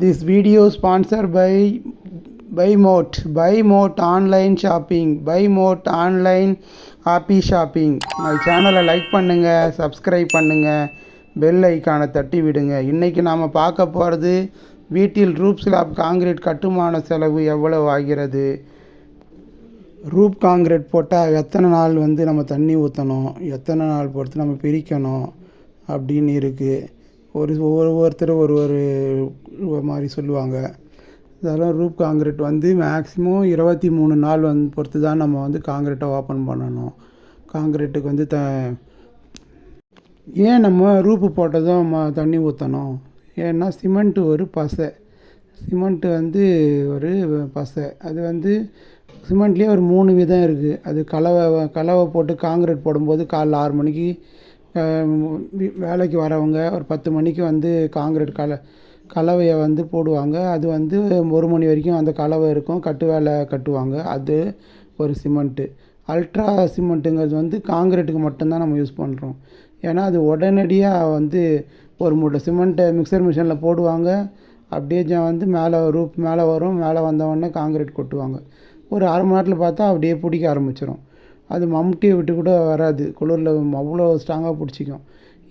This video sponsor by by mode by mode online shopping by mode online happy shopping my சேனலை like பண்ணுங்கள் subscribe பண்ணுங்கள் bell ஐக்கானை தட்டி விடுங்க. இன்றைக்கி நாம் பார்க்க போகிறது வீட்டில் ரூப் ஸ்லாப் காங்கிரீட் கட்டுமான செலவு எவ்வளவு ஆகிறது? ரூப் காங்கிரீட் போட்டால் எத்தனை நாள் வந்து நம்ம தண்ணி ஊற்றணும் எத்தனை நாள் பொறுத்து நம்ம பிரிக்கணும்? அப்படின்னு இருக்குது ஒரு ஒவ்வொருத்தரும் ஒரு ஒரு மாதிரி சொல்லுவாங்க. அதெல்லாம் ரூப் காங்கிரீட் வந்து மேக்ஸிமம் இருபத்தி மூணு நாள் வந்து பொறுத்து தான் நம்ம வந்து காங்கிரீட்டை ஓப்பன் பண்ணணும். காங்கிரீட்டுக்கு வந்து த ஏன் நம்ம ரூப்பு போட்டதும் ம தண்ணி ஊற்றணும் ஏன்னா சிமெண்ட்டு ஒரு பசை. சிமெண்ட்டு வந்து ஒரு பசை. அது வந்து சிமெண்ட்லேயே ஒரு மூணு விதம் இருக்குது அது கலவை கலவை போட்டு காங்கிரீட் போடும்போது காலைல ஆறு மணிக்கு வேலைக்கு வரவங்க ஒரு பத்து மணிக்கு வந்து காங்கிரீட் கல கலவையை வந்து போடுவாங்க. அது வந்து ஒரு மணி வரைக்கும் அந்த கலவை இருக்கும். கட்டு வேலை கட்டுவாங்க. அது ஒரு சிமெண்ட்டு அல்ட்ரா சிமெண்ட்டுங்கிறது வந்து காங்கிரீட்டுக்கு மட்டும்தான் நம்ம யூஸ் பண்ணுறோம் ஏன்னா அது உடனடியாக வந்து ஒரு மூட்டை சிமெண்ட்டை மிக்சர் மிஷினில் போடுவாங்க. அப்படியே வந்து மேலே ரூப் மேலே வரும். மேலே வந்தவொடனே காங்கிரீட் கொட்டுவாங்க. ஒரு அரை மணி நேரத்தில் பார்த்தா அப்படியே பிடிக்க ஆரம்பிச்சிடும் அது மம்முட்டியை விட்டு கூட வராது. குளிரில் அவ்வளோ ஸ்ட்ராங்காக பிடிச்சிக்கும்.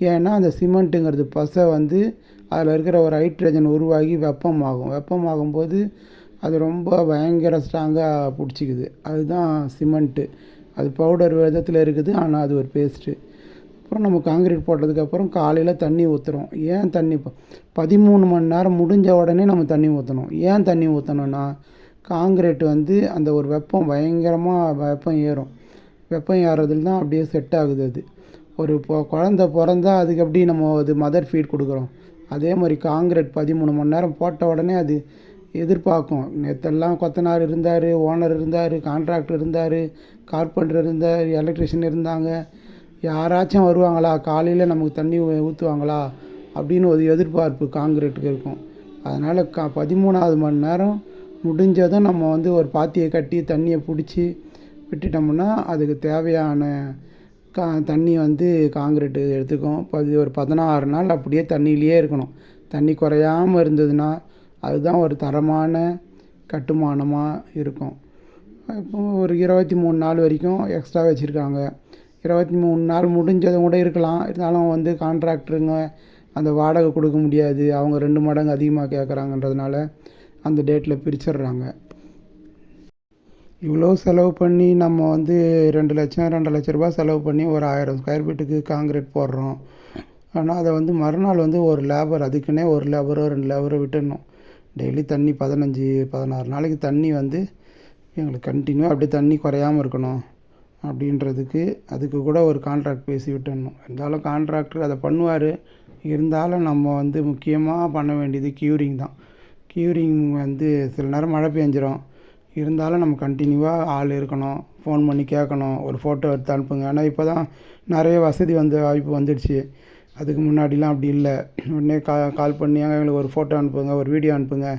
ஏன்னா அந்த சிமெண்ட்டுங்கிறது பசை வந்து அதில் இருக்கிற ஒரு ஹைட்ரஜன் உருவாகி வெப்பமாகும். வெப்பமாகும்போது அது ரொம்ப பயங்கர ஸ்ட்ராங்காக பிடிச்சிக்குது. அதுதான் சிமெண்ட்டு. அது பவுடர் விதத்தில் இருக்குது ஆனால் அது ஒரு பேஸ்ட்டு அப்புறம் நம்ம காங்கிரீட் போட்டதுக்கப்புறம் காலையில் தண்ணி ஊற்றுறோம் ஏன் தண்ணி பதிமூணு மணி நேரம் முடிஞ்ச உடனே நம்ம தண்ணி ஊற்றணும் ஏன் தண்ணி ஊற்றணுன்னா காங்கிரீட் வந்து அந்த ஒரு வெப்பம் பயங்கரமாக வெப்பம் ஏறும். வெப்பம் ஏறுறதுல தான் அப்படியே செட் ஆகுது அது. ஒரு இப்போ குழந்த பிறந்தா அதுக்கு எப்படி நம்ம அது மதர் ஃபீட் கொடுக்குறோம்? அதே மாதிரி காங்கிரீட் பதிமூணு மணி நேரம் போட்ட உடனே அது எதிர்பார்க்கும். நேற்றெல்லாம் கொத்தனார் இருந்தார் ஓனர் இருந்தார் கான்ட்ராக்டர் இருந்தார் கார்பெண்டர் இருந்தார் எலக்ட்ரிஷியன் இருந்தாங்க. யாராச்சும் வருவாங்களா? காலையில் நமக்கு தண்ணி ஊற்றுவாங்களா அப்படின்னு ஒரு எதிர்பார்ப்பு காங்கிரீட்டுக்கு இருக்கும். அதனால் க பதிமூணாவது மணி நேரம் முடிஞ்சதும் நம்ம வந்து ஒரு பாத்தியை கட்டி தண்ணியை பிடிச்சி விட்டுட்டோம்னா அதுக்கு தேவையான கா தண்ணி வந்து காங்கிரீட்டு எடுத்துக்கும். பதி ஒரு பதினாறு நாள் அப்படியே தண்ணியிலேயே இருக்கணும். தண்ணி குறையாமல் இருந்ததுன்னா அதுதான் ஒரு தரமான கட்டுமானமாக இருக்கும். இப்போ ஒரு இருபத்தி மூணு நாள் வரைக்கும் எக்ஸ்ட்ரா வச்சுருக்காங்க. இருபத்தி மூணு நாள் முடிஞ்சதும் கூட இருக்கலாம். இருந்தாலும் வந்து கான்ட்ராக்டருங்க அந்த வாடகை கொடுக்க முடியாது. அவங்க ரெண்டு மடங்கு அதிகமாக கேட்குறாங்கன்றதுனால அந்த டேட்டில் பிரிச்சிடுறாங்க. இவ்வளோ செலவு பண்ணி நம்ம வந்து ரெண்டு லட்சம் ரெண்டு லட்ச ரூபா செலவு பண்ணி ஒரு ஆயிரம் ஸ்கொயர் ஃபீட்டுக்கு காங்கிரீட் போடுறோம். ஆனால் அதை வந்து மறுநாள் வந்து ஒரு லேபர் அதுக்குன்னே ஒரு லேபரோ ரெண்டு லேபரோ விட்டுடணும். டெய்லி தண்ணி பதினஞ்சு பதினாறு நாளைக்கு தண்ணி வந்து எங்களுக்கு கண்டினியூவாக அப்படியே தண்ணி குறையாமல் இருக்கணும் அப்படின்றதுக்கு அதுக்கு கூட ஒரு கான்ட்ராக்ட் பேசி விட்டுடணும். இருந்தாலும் கான்ட்ராக்டர் அதை பண்ணுவார். இருந்தாலும் நம்ம வந்து முக்கியமாக பண்ண வேண்டியது க்யூரிங் தான். க்யூரிங் வந்து சில நேரம் மழை பெஞ்சிரும். இருந்தாலும் நம்ம கண்டினியூவாக ஆள் இருக்கணும். ஃபோன் பண்ணி கேட்கணும். ஒரு ஃபோட்டோ எடுத்து அனுப்புங்க. ஆனால் இப்போ தான் நிறைய வசதி வந்து வாய்ப்பு வந்துடுச்சு. அதுக்கு முன்னாடிலாம் அப்படி இல்லை. உடனே கா கால் பண்ணி எங்களுக்கு ஒரு ஃபோட்டோ அனுப்புங்க. ஒரு வீடியோ அனுப்புங்க.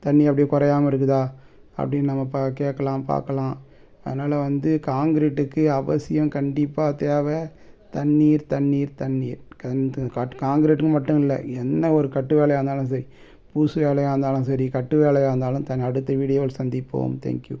தண்ணி அப்படியே குறையாமல் இருக்குதா? அப்படின்னு நம்ம பா கேட்கலாம் பார்க்கலாம். அதனால் வந்து காங்கிரீட்டுக்கு அவசியம் கண்டிப்பாக தேவை. தண்ணீர் தண்ணீர் தண்ணீர். காங்கிரீட்டுக்கு மட்டும் இல்லை. என்ன ஒரு கட்டு வேலையாக இருந்தாலும் சரி. பூசு வேலையாக இருந்தாலும் சரி கட்டு வேலையாக இருந்தாலும் தன் அடுத்த வீடியோவில் சந்திப்போம். தேங்க்யூ